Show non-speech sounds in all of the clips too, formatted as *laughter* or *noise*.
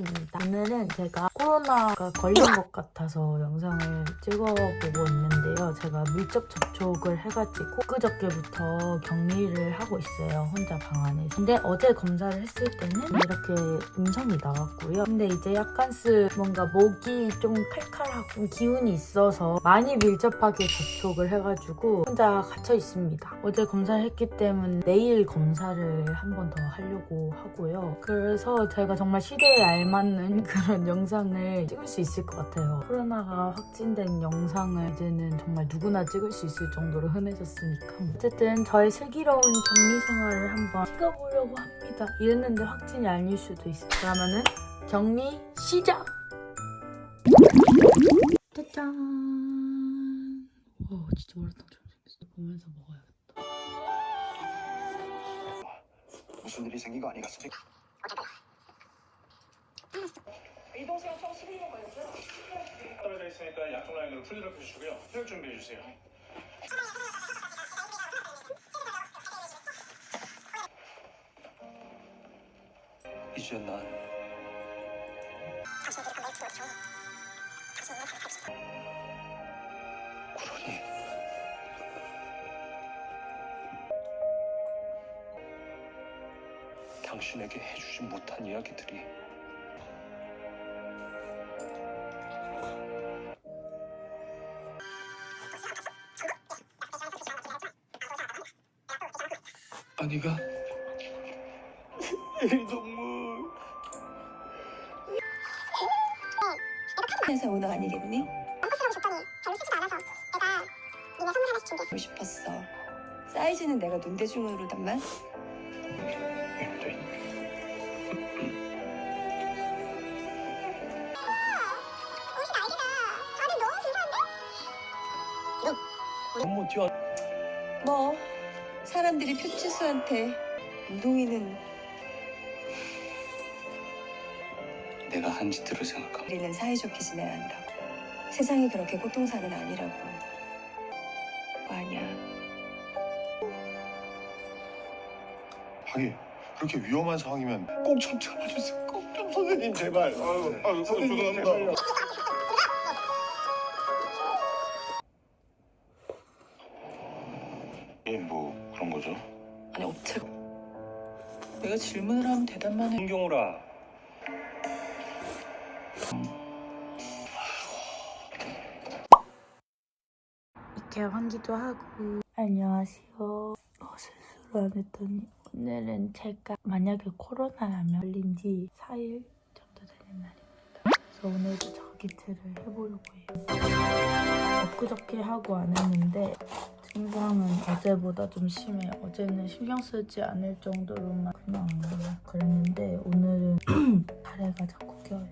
영상입니다. 오늘은 제가 코로나가 걸린 것 같아서 영상을 찍어보고 있는데요. 제가 밀접 접촉을 해가지고 그저께부터 격리를 하고 있어요. 혼자 방 안에서. 근데 어제 검사를 했을 때는 이렇게 음성이 나왔고요. 근데 이제 약간스 뭔가 목이 좀 칼칼하고 기운이 있어서 많이 밀접하게 접촉을 해가지고 혼자 갇혀 있습니다. 어제 검사를 했기 때문에 내일 검사를 한 번 더 하려고 하고요. 그래서 제가 정말 시대에 알 맞는 *laughs* 그런 영상을 찍을 수 있을 것 같아요. 코로나가 확진된 영상을 이제는 정말 누구나 찍을 수 있을 정도로 흔해졌으니까. 어쨌든 저의 슬기로운 격리 생활을 한번 찍어보려고 합니다. 이랬는데 확진이 아닐 수도 있어요. 그러면은 격리 시작! 짜잔! 와 진짜 마라탕 잘 생겼어. 보면서 먹어야겠다. 무슨 일이 생긴 거 아니겠습니까? 이동 시간 총 12분 걸렸고요. 떨어져 있으니까 양쪽 라인으로 풀리를 펴주시고요. 혈 준비해 주세요. 이제 난 그러니 당신에게 해주지 못한 이야기들이 아니가 *laughs* 이 동물 회사 오너 아니겠니? 엉터스러운 조건이 별로 쓰지도 않아서 내가 니네 선물 하나씩 준비했어 보고 싶었어. 사이즈는 내가 눈대중으로 단만. 옷이 날개다 다들 너무 근사한데? 너무 뛰어 뭐 사람들이 표치수한테 운동이는 내가 한 짓들을 생각하면 우리는 사이좋게 지내야 한다고. 세상이 그렇게 고통사는 아니라고. 아니야. 하긴 그렇게 위험한 상황이면 꼭 좀 잡아주세요. 꼭 좀 선생님 제발. 아유, 아유 선생님 죄송합니다. 예, 뭐 그런 거죠. 아니 어째 내가 질문을 하면 대답만 해. 홍경우라. 이렇게 환기도 하고. 안녕하세요. 어, 세수를 안 했더니 오늘은 제가 만약에 코로나라면 걸린 지 4일 정도 되는 날입니다. 그래서 오늘도 자기트를 해보려고 해요. 엊그저께 하고 안 했는데 증상은 어제보다 좀 심해요 어제는 신경 쓰지 않을 정도로만 그냥 그랬는데 오늘은 *clears throat* 다래가 자꾸 껴요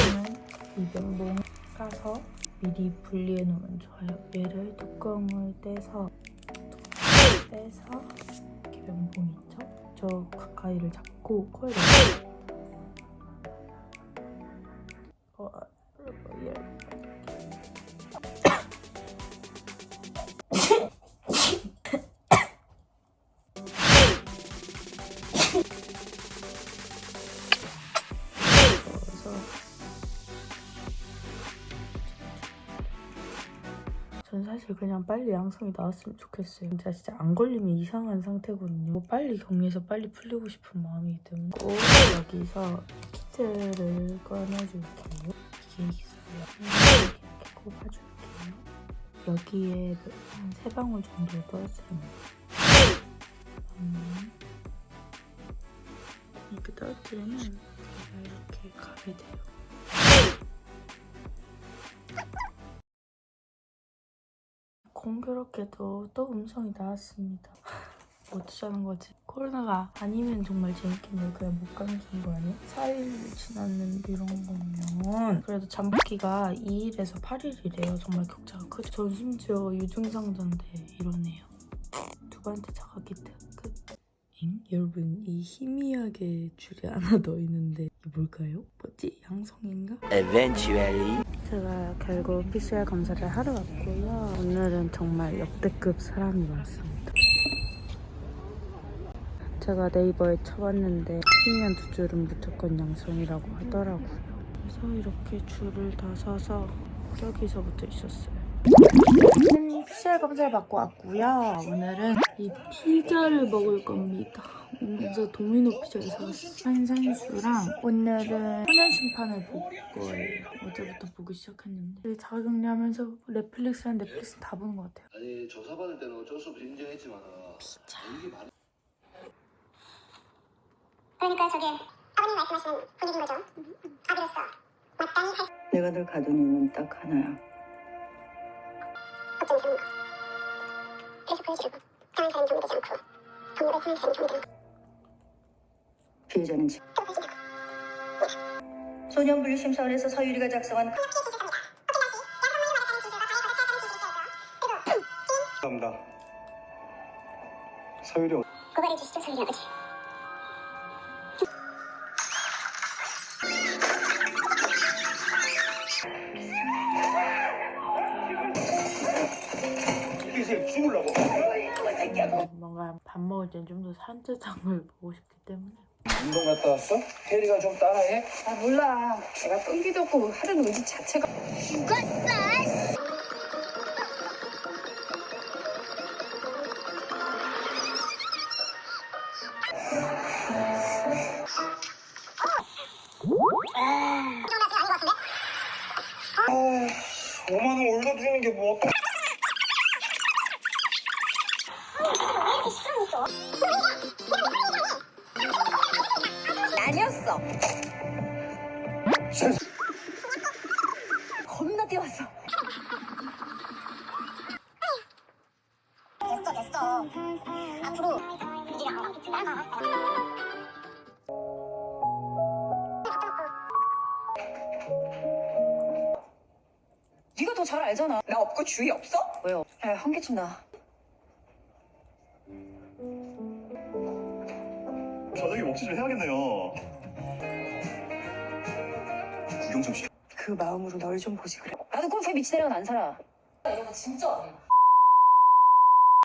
저는 이 면봉 까서 미리 분리해 놓으면 좋아요. 얘를 뚜껑을 떼서 떼서 이렇게 면봉 있죠? 저 가까이를 잡고 코에 넣어요. 사실 그냥 빨리 양성이 나왔으면 좋겠어요. 진짜 진짜 안 걸리면 이상한 상태거든요. 뭐 빨리 격리해서 빨리 풀리고 싶은 마음이기 때문에 꼭 여기서 키트를 꺼내줄게요. 이게 있어요. 이렇게 꼽아줄게요. 여기에 한 세 방울 정도 떨어뜨립니다. 음. 이렇게 떨어뜨리면 제가 이렇게 가게 돼요. 공교롭게도 또 음성이 나왔습니다. *laughs* 어쩌자는 거지? 코로나가 아니면 정말 재밌겠네요. 그냥 못 감기인 거 아니야? 4일 지났는데 이런 거면 그래도 잠복기가 2일에서 8일이래요. 정말 격차가 크죠. 전 심지어 유증상자인데 이러네요. 누구한테 자가키트 끝. 잉? 여러분 이 희미하게 줄이 하나 더 있는데 이게 뭘까요? 뭐지? 양성인가? Eventually. 제가 결국 PCR 검사를 하러 왔고요. 오늘은 정말 역대급 사람이 많습니다. 제가 네이버에 쳐봤는데 피면 두 줄은 무조건 양성이라고 하더라고요. 그래서 이렇게 줄을 다 서서 여기서부터 있었어요. PCR 검사를 받고 왔고요. 오늘은 이 피자를 먹을 겁니다. 그래서 도미노 피자를 사왔어요. 한산수랑 오늘은 소년 심판을 볼 거예요. 어제부터 보기 시작했는데 자가격리하면서 넷플릭스랑 넷플릭스 다 보는 것 같아요. 아니 조사 받을 때는 어쩔 수 없이 인정했지만 이게 말이 그러니까 저게 아버님 말씀하시는 분위기인 거죠. 아비로서 마땅히 할 내가 널 가둔 이유는 딱 하나야. 거. 그래서 보여주려고 강한 사람이 정되지 않고 동물을 하는 사람이 정되는 피해자는 지금 또 보여준다고. 소년분리심사원에서 서유리가 작성한 감사합니다. 서율이 어- 고발해 주시죠, 서율이 아버지. 뭔가 밥 먹을 땐 좀 더 산뜻함을 보고 싶기 때문에 운동 갔다 왔어? 혜리가 좀 따라해? 아 몰라. 내가 끈기도 없고 하는 의지 자체가 아, 더 잘 알잖아. 나 없고 주의 없어? 왜요? 야, 한기침 나. 저녁에 먹지 좀 해야겠네요. 구경 좀 시켜. 그 마음으로 널 좀 보지 그래. 나도 꽁트에 미치대로는 안 살아.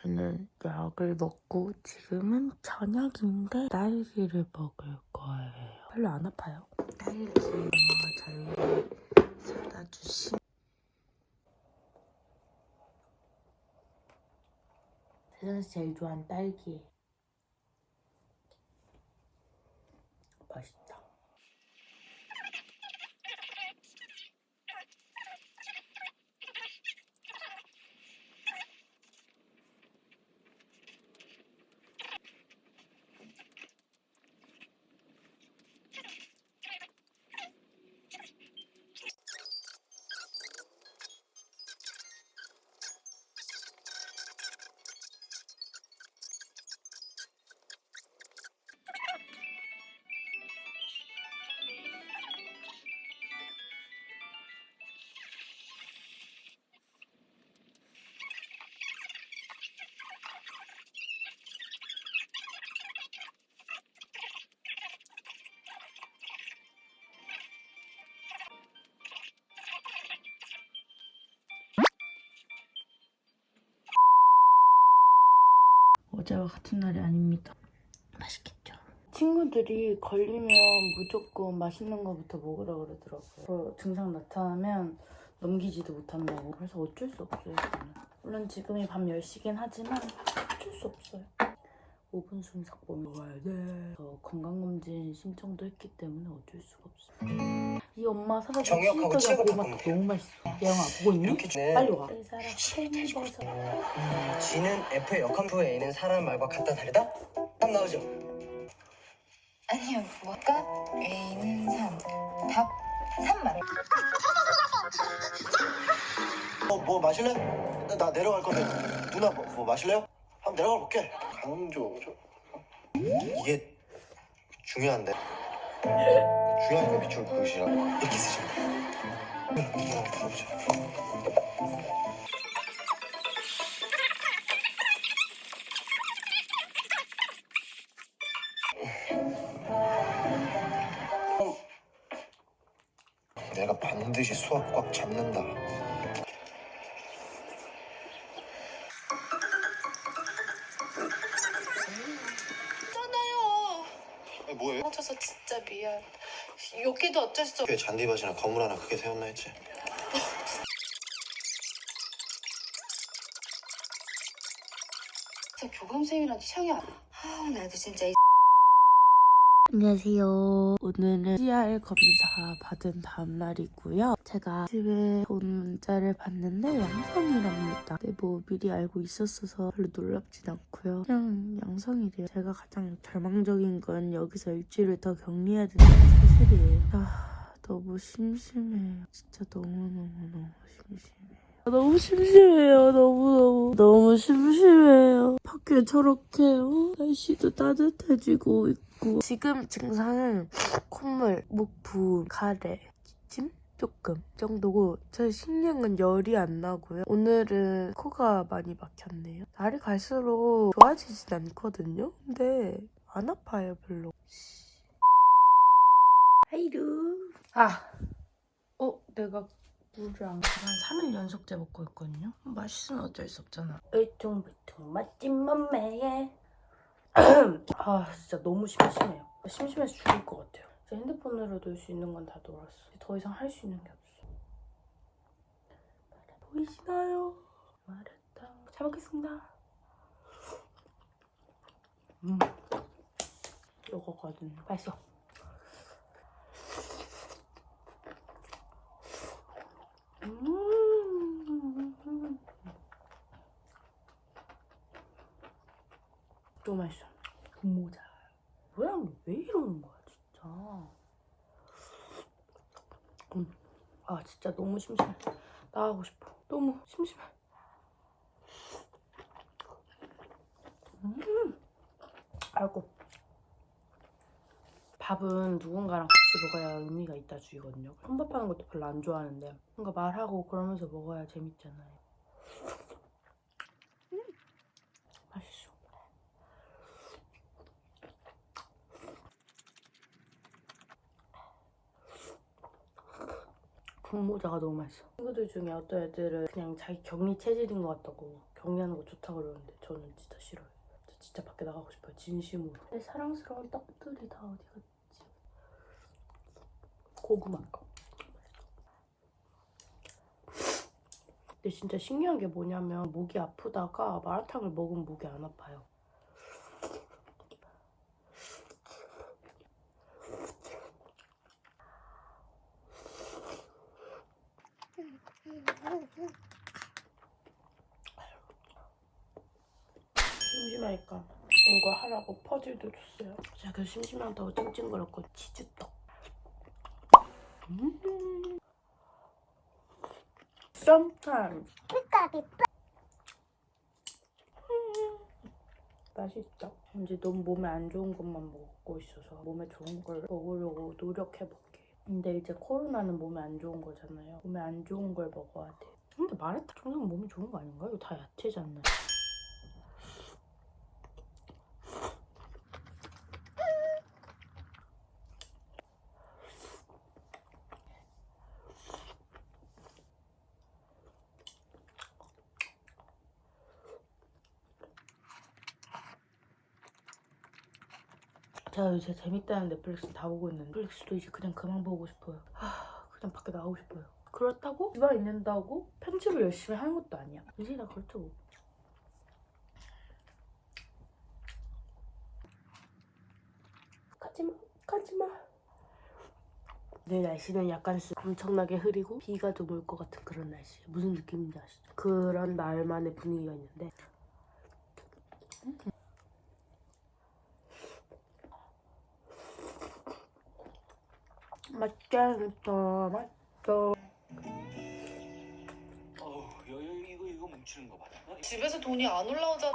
저는 약을 먹고 지금은 저녁인데 딸기를 먹을 거예요. 별로 안 아파요. 딸기 엄마가 잘 사다 주신 세상에서 제일 좋아하는 딸기. 어제와 같은 날이 아닙니다. 맛있겠죠? 친구들이 걸리면 무조건 맛있는 거부터 먹으라 그러더라고요. 저 증상 나타나면 넘기지도 못한다고. 그래서 어쩔 수 없어요, 저는. 물론 지금이 밤 10시긴 하지만 어쩔 수 없어요. 5분 순삭범 먹어야 돼. 저 건강검진 신청도 했기 때문에 어쩔 수가 없어요. 이 엄마 준 정역하고 치즈하고 치약을 막 너무 맛있어. 예영아 보고 있니? 이렇게 주네. 빨리 와. 이 사람 햄버거. G는 F의 역함수 A는 사람 말과 같다 다르다? 답 나오죠? 아니요. 뭐가 A는 3. 답 3만. 어, 뭐 마실래? 나, 나 내려갈 건데 누나 뭐, 뭐 마실래요? 한번 내려가 볼게. 강조. 저... 이게 중요한데. 거 밑줄 그으시라고 이렇게 쓰시면 가보자. 내가 반드시 수학 꽉 잡는다. 욕해도 어쩔 수 없. 꽤 잔디밭이나 건물 하나 크게 세웠나 했지. 진짜 교감생이라도 취향이 안. 아 나도 진짜 이 안녕하세요. 오늘은 CR 검사 받은 다음 날이고요. 제가 집에 온 문자를 봤는데 양성이랍니다. 근데 뭐 미리 알고 있었어서 별로 놀랍진 않고요. 그냥 양성이래요. 제가 가장 절망적인 건 여기서 일주일을 더 격리해야 된다는 사실이에요. 아 너무 심심해요. 진짜 너무너무너무 심심해요. 아, 너무 심심해요. 너무너무 너무 심심해요. 밖에 저렇게 어? 날씨도 따뜻해지고 있고 지금 증상은 콧물, 목 부음, 가래, 기침 조금 정도고 제 신경은 열이 안 나고요. 오늘은 코가 많이 막혔네요. 날이 갈수록 좋아지진 않거든요. 근데 안 아파요 별로. 하이루. 아, 어 내가 물을 안 한 3일 연속째 먹고 있거든요. 맛있으면 어쩔 수 없잖아. 울퉁불퉁 맛진 몸매에 *clears throat* 아 진짜 너무 심심해요. 심심해서 죽을 것 같아요. 이제 핸드폰으로 놀 수 있는 건 다 놀았어. 더 이상 할 수 있는 게 없어. 보이시나요? 말했다. 잘 먹겠습니다. 음, 이거거든. 맛있어. 음. 또 맛있어. 모자. 모양 왜 이러는 거야, 진짜. 음. 아, 진짜 너무 심심해. 나가고 싶어. 너무 심심해. 음. 아이고. 밥은 누군가랑 같이 먹어야 의미가 있다 주의거든요. 혼밥하는 것도 별로 안 좋아하는데 뭔가 말하고 그러면서 먹어야 재밌잖아요. 음. 맛있어. 분모자가 너무 맛있어. 친구들 중에 어떤 애들은 그냥 자기 격리 체질인 것 같다고 격리하는 거 좋다고 그러는데 저는 진짜 싫어요. 저 진짜 밖에 나가고 싶어요. 진심으로. 내 사랑스러운 떡들이 다 어디 갔지? 고구마 거. 근데 진짜 신기한 게 뭐냐면 목이 아프다가 마라탕을 먹으면 목이 안 아파요. 심심하니까 이거 하라고 퍼즐도 줬어요. 제가 그 심심하다고 찡찡거렸거든. 치즈떡. 음. Sometimes. 음. 맛있죠? 이제 너무 몸에 안 좋은 것만 먹고 있어서 몸에 좋은 걸 먹으려고 노력해볼게. 근데 이제 코로나는 몸에 안 좋은 거잖아요. 몸에 안 좋은 걸 먹어야 돼. 근데 마라탕 정도는 몸에 좋은 거 아닌가? 이거 다 야채잖아. 제가 요새 재밌다는 넷플릭스 다 보고 있는데 넷플릭스도 이제 그냥 그만 보고 싶어요. 하, 그냥 밖에 나가고 싶어요. 그렇다고 집안 있는다고 편집을 열심히 하는 것도 아니야. 인생이나 그렇죠 뭐. 가지마, 가지마. 내일 날씨는 약간 쓰- 엄청나게 흐리고 비가 좀 올 것 같은 그런 날씨. 무슨 느낌인지 아시죠? 그런 날만의 분위기가 있는데 맛있겠다, 맛있다. 어우 여기 이거 이거 뭉치는 거 봐. 어, 집에서 돈이 안 올라오잖아.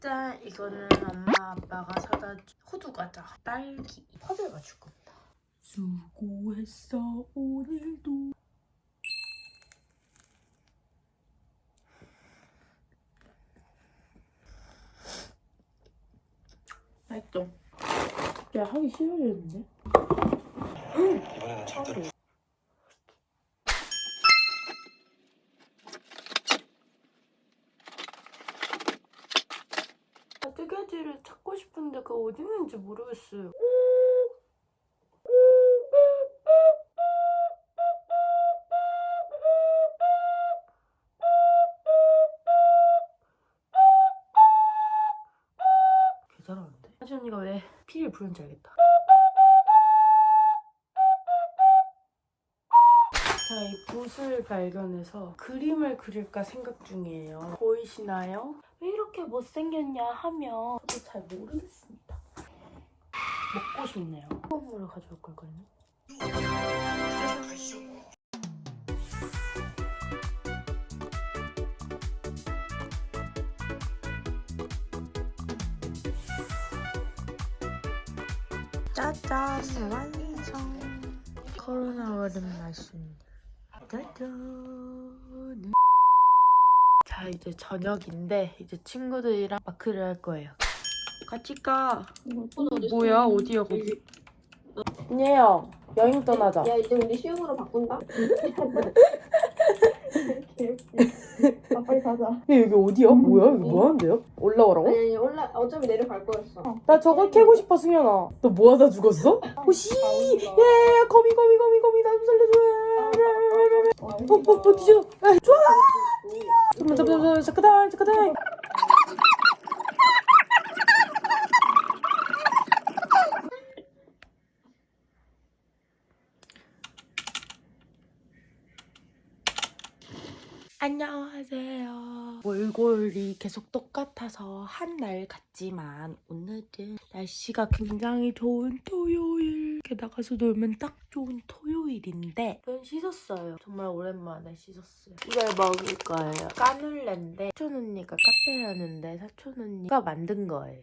짠! 이거는 엄마 아빠가 사다 준 호두 과자 딸기 퍼즐 맞출 겁니다. 수고했어 오늘도. 맛있죠? 야 하기 싫어졌는데? 이번에는 절대로. 음. 아, 뜨개질을 찾고 싶은데 그 어디 있는지 모르겠어요. 개잘하는데? 하지 언니가 왜 피를 부른지 알겠다. 자, 이 붓을 발견해서 그림을 그릴까 생각 중이에요. 보이시나요? 왜 이렇게 못생겼냐 하면 저도 잘 모르겠습니다. 먹고 싶네요. 콩물을 가져올 걸 그랬나? 이제 저녁인데 이제 친구들이랑 마크를 할 거예요. 같이 가. 뭐야 어디야 거기? 은혜야 여행 떠나자. 야 이제 우리 시음으로 바꾼다. *laughs* 아 빨리 가자. 야 여기 어디야? 뭐야? 여기 뭐 하는데요? 올라오라고? 아니 아니 올라 어차피 내려갈 거였어. 나 저거 캐고 싶어 승현아. 너 뭐 하다 죽었어? 오씨 예 거미 거미 거미 거미. 나 좀 살려줘 어 어 어 뒤져. 아 좋아 잠깐만 잠깐만 잠깐만 잠깐만 안녕하세요. 얼굴이 계속 똑같아서 한 날 같지만 오늘은 날씨가 굉장히 좋은 토요 일. 이렇게 나가서 놀면 딱 좋은 토요일인데 눈 씻었어요. 정말 오랜만에 씻었어요. 이걸 먹을 거예요. 까눌레인데 사촌 언니가 카페라는데 사촌 언니가 만든 거예요.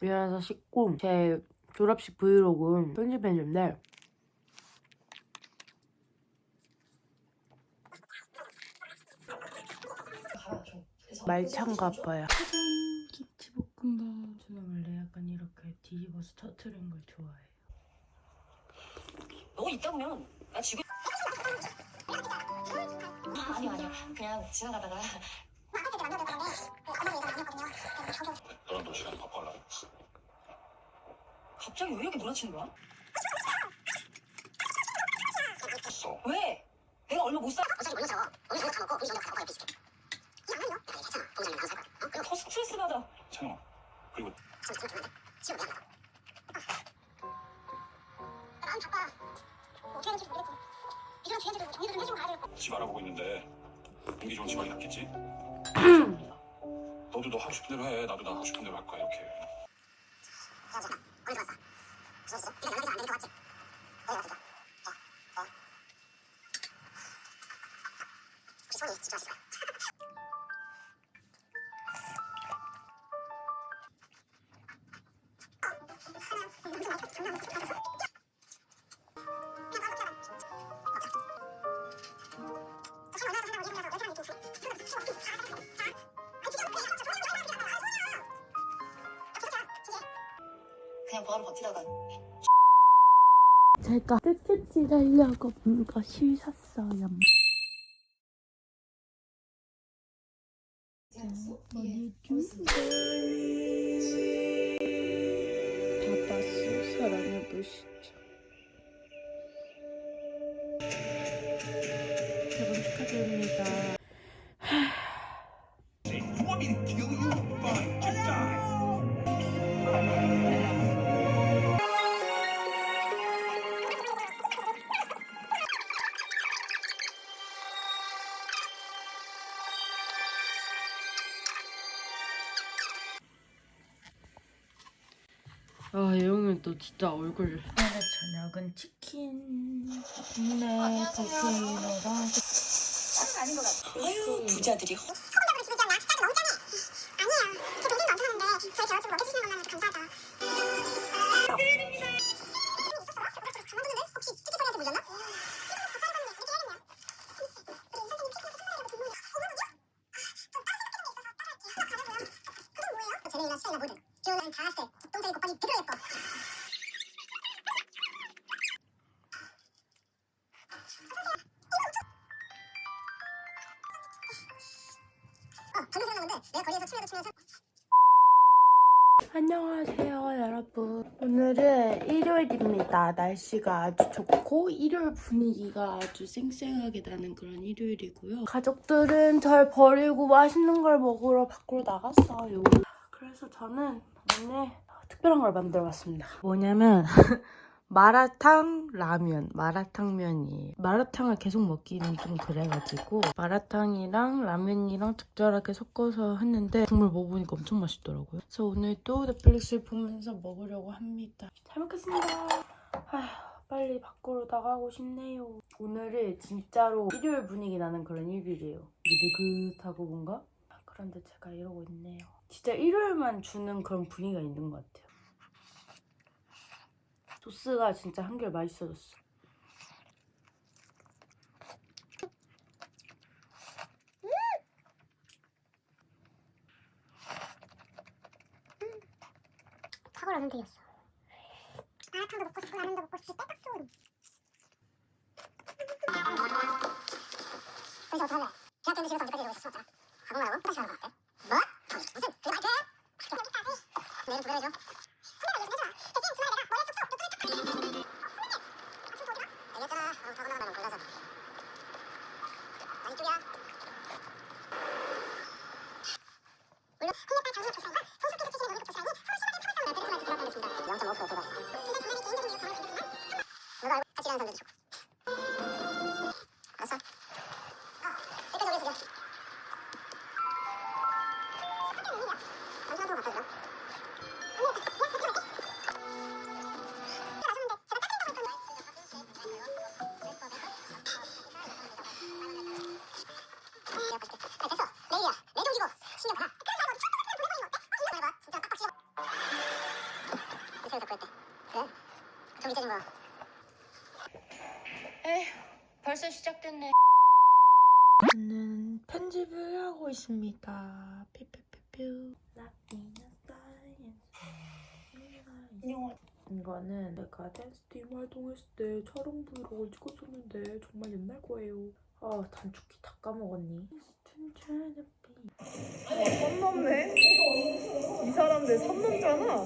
미안해서 씻고 제 졸업식 브이로그 편집했는데 말창 가 봐요. 짜잔 김치볶음밥. 저는 원래 약간 이렇게 뒤집어서 터트린 걸 좋아해요. 너 있다면 나 지금 아니요 아니요 그냥 지나가다가 너랑 너 시간 바꿔달라고 갑자기 왜 이렇게 몰아치는 거야? 했어 왜? 내가 얼마 못 사? 어차피 올려서 오늘 저녁 다 먹고 우리 저녁 다 먹어야 비슷해 이안 하면 해. 나도 나 하고 싶은 대로 할 거야 이렇게 버티다가 제가 뜨뜻질 하려고 물것을 샀어요. 바바스 사랑해보시죠. 얼굴. 오늘 저녁은 치킨, 국내 버티너랑 아닌 것 같아. 아유 부자들이 내가 거리에서 춤이라도 추면서 안녕하세요, 여러분. 오늘은 일요일입니다. 날씨가 아주 좋고 일요일 분위기가 아주 쌩쌩하게 나는 그런 일요일이고요. 가족들은 절 버리고 맛있는 걸 먹으러 밖으로 나갔어요. 그래서 저는 오늘 특별한 걸 만들어 봤습니다. 뭐냐면 *laughs* 마라탕 라면, 마라탕면이에요. 마라탕을 계속 먹기는 좀 그래가지고 마라탕이랑 라면이랑 적절하게 섞어서 했는데 국물 먹어보니까 엄청 맛있더라고요. 그래서 오늘 또 넷플릭스를 보면서 먹으려고 합니다. 잘 먹겠습니다. 아휴, 빨리 밖으로 나가고 싶네요. 오늘은 진짜로 일요일 분위기 나는 그런 일요일이에요. 느긋하고 뭔가? 그런데 제가 이러고 있네요. 진짜 일요일만 주는 그런 분위기가 있는 것 같아요. 소스가 진짜 한결 맛있어졌어. 데였어. 마라탕도 먹고 싶고 라면도 먹고 싶을 때딱 좋은. 그래서 하는 거 어때? 뭐? 무슨? 그게 말돼? 여기까지. 내일은 조별해줘. 좀 이따 좀 봐. 에휴, 벌써 시작됐네. 저는 편집을 하고 있습니다. 삐삐삐삐. 이거는 내가 댄스 팀 활동했을 때 촬영 브이로그를 찍었었는데 정말 옛날 거예요. 아 단축키 다 까먹었니? 선 넘네. 이 사람들 선 넘잖아.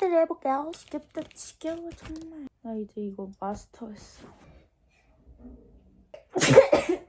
를 해볼게요. 지겹다 지겨워 정말. 나 이제 이거 마스터했어. *laughs*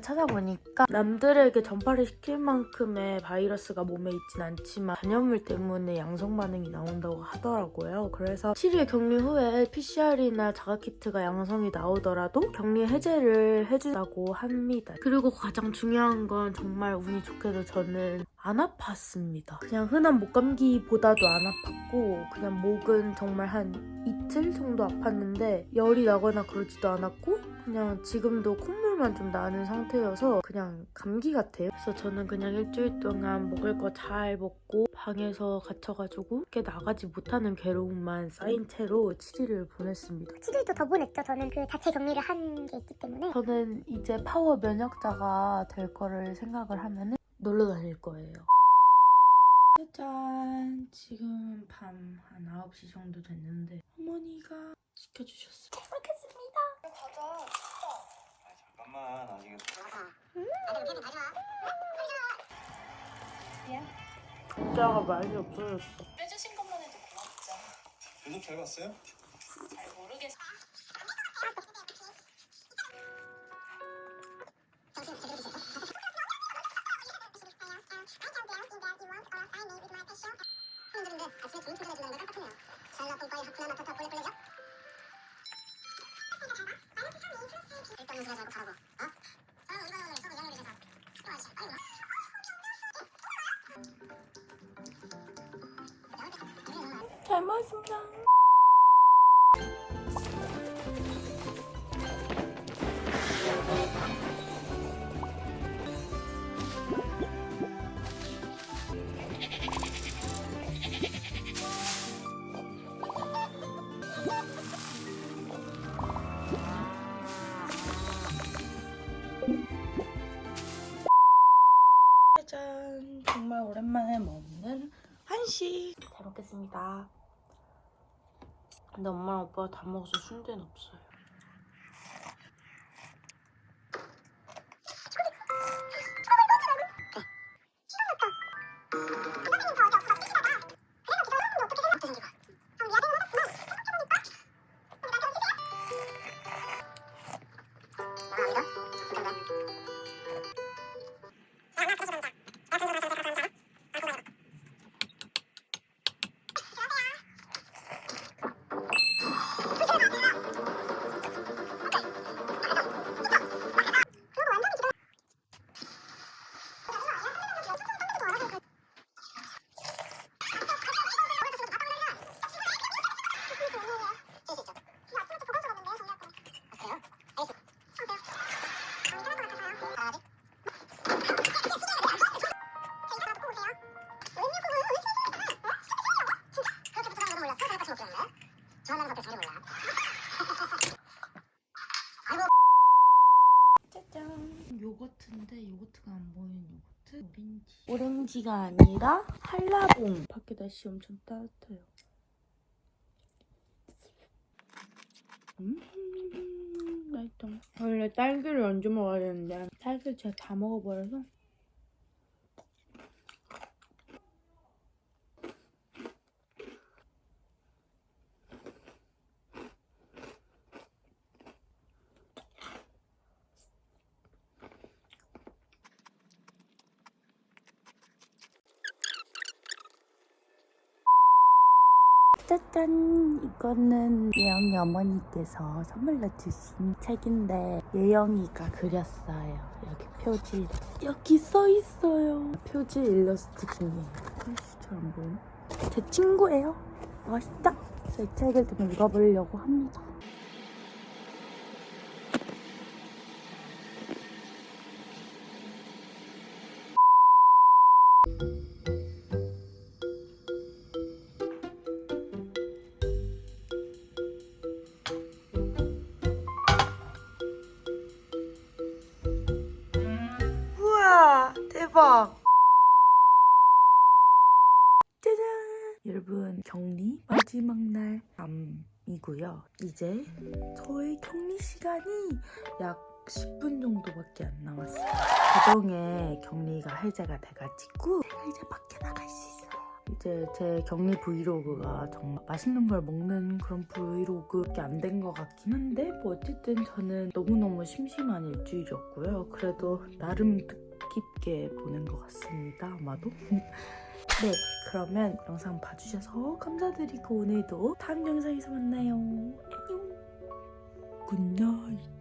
찾아보니까 남들에게 전파를 시킬 만큼의 바이러스가 몸에 있진 않지만 전염물 때문에 양성 반응이 나온다고 하더라고요. 그래서 7일 격리 후에 PCR이나 자가키트가 양성이 나오더라도 격리 해제를 해준다고 합니다. 그리고 가장 중요한 건 정말 운이 좋게도 저는 안 아팠습니다. 그냥 흔한 목감기보다도 안 아팠고 그냥 목은 정말 한 이틀 정도 아팠는데 열이 나거나 그러지도 않았고 그냥 지금도 콧물만 좀 나는 상태여서 그냥 감기 같아요. 그래서 저는 그냥 일주일 동안 먹을 거 잘 먹고 방에서 갇혀가지고 밖에 나가지 못하는 괴로움만 쌓인 채로 7일을 보냈습니다. 7일도 더 보냈죠. 저는 그 자체 격리를 한 게 있기 때문에. 저는 이제 파워 면역자가 될 거를 생각을 하면은 놀러 다닐 거예요. 짜잔! 지금 밤 한 9시 정도 됐는데 어머니가 시켜주셨어요. 잘 먹겠습니다. 가자. 잠깐만 아직. 진짜가 많이 없어졌어. 빼주신 것만 해도 고맙죠. 계속 잘 봤어요? 잘 모르겠어. 어? 어. 잘 먹었습니다. 근데 엄마랑 오빠가 다 먹어서 순대는 없어요. 오렌지가 아니라 한라봉. 밖에 날씨 엄청 따뜻해요. 음 맛있다. 원래 딸기를 얹어 먹어야 되는데 딸기를 제가 다 먹어버려서 짜잔! 이거는 예영이 어머니께서 선물로 주신 책인데 예영이가 그렸어요. 여기 표지 여기 써 있어요. 표지 일러스트 중에 글씨 잘안 보이나? 제 친구예요. 멋있다. 이 책을 좀 읽어보려고 합니다. 대박. 짜잔! 여러분 격리 마지막 날 밤이고요. 이제 저의 격리 시간이 약 10분 정도밖에 안 남았어요. 가정에 격리가 해제가 돼가지고 제가 이제 밖에 나갈 수 있어요. 이제 제 격리 브이로그가 정말 맛있는 걸 먹는 그런 브이로그밖에 안 된 것 같긴 한데 뭐 어쨌든 저는 너무너무 심심한 일주일이었고요. 그래도 나름 뜻 깊게 보낸 것 같습니다 아마도. *laughs* 네 그러면 영상 봐주셔서 감사드리고 오늘도 다음 영상에서 만나요. 안녕. 굿나잇